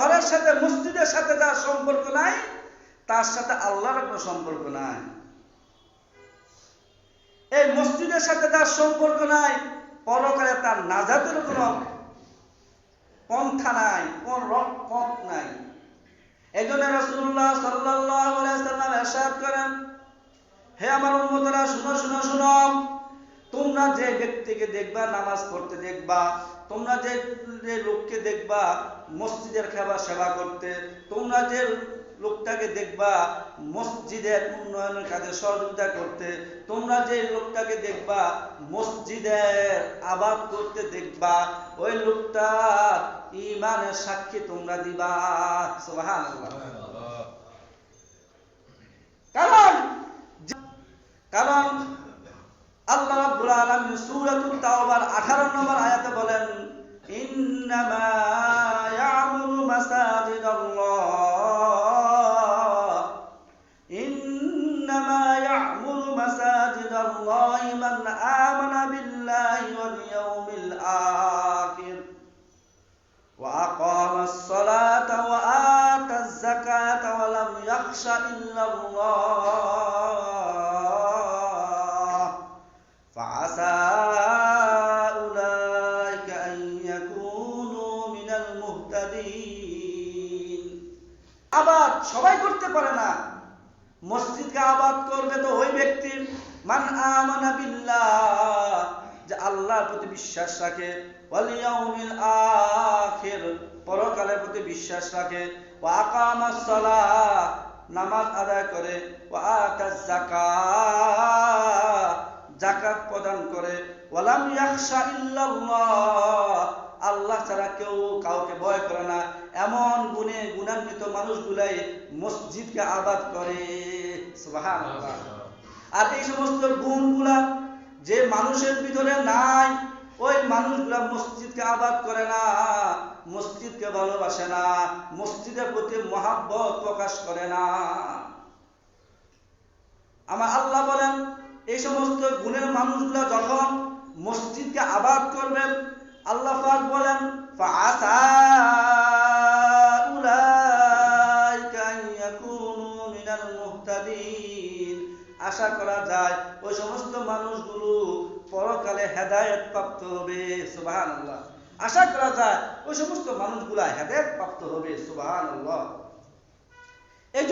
ঘরের সাথে, মসজিদের সাথে যার সম্পর্ক নাই, তার সাথে আল্লাহর কোনো সম্পর্ক নাই। এই মসজিদের সাথে যার সম্পর্ক নাই, পরকালে তার নাজাতের কোনো পন্থা নাই, কোন পথ নাই। এই জন্য রসুল্লাহ সাল্লাম এরশাদ করেন, হে আমার উন্মতরা শুনো শুনো শুনো। তোমরা যে ব্যক্তিকে দেখবা, নামাজ পড়তে দেখবা তোমরা যে যে লোককে দেখবা মসজিদের খাবার সেবা করতে তোমরা যে লোকটাকে দেখবা মসজিদের উন্নয়নের কাজে সহযোগিতা করতে তোমরা যে লোকটাকে দেখবা মসজিদের আবাদ করতে দেখবা ওই লোকটা ইমানের সাক্ষী তোমরা দিবা। কারণ কারণ سورة التوبة آخر نمبر آيات بولن. إنما يعمر مساجد الله. إنما يعمر مساجد الله من آمن بالله واليوم الآخر وأقام الصلاة وآتى الزكاة ولم يخش إلا الله. তাকুনু মিনাল মুহতাদিন আবাদ সবাই করতে পারে না। মসজিদকে আবাদ করবে তো ওই মান আমানা বিল্লাহ, যে আল্লাহর প্রতি বিশ্বাস রাখে। ওয়াল ইয়াউমিল আখির, পরকালের প্রতি বিশ্বাস রাখে। ওয়া আকামাস সালাহ, নামাজ আদায় করে। ওয়া আতাজ প্রদান করে। ওয়ালাম ইয়াখশা ইল্লাল্লাহ আল্লাহ ছাড়া কেউ কাউকে ভয় করে না। এমন গুণে গুণান্বিত মানুষগুলাই মসজিদকে আবাদ করে। আর এই সমস্ত গুণগুলা যে মানুষের ভিতরে নাই, ওই মানুষগুলা মসজিদকে আবাদ করে না, মসজিদকে ভালোবাসে না, মসজিদের প্রতি মহাব্বত প্রকাশ করে না। আমার আল্লাহ বলেন, এই সমস্ত গুণের মানুষগুলা যখন মসজিদকে আবাদ করবেন আল্লাহ পাক বলেন আশা করা যায়, ওই সমস্ত মানুষগুলো পরকালে হেদায়েত প্রাপ্ত হবে, সুবহানাল্লাহ। আশা করা যায়, ওই সমস্ত মানুষগুলা হেদায়েত প্রাপ্ত হবে, সুবহানাল্লাহ। এই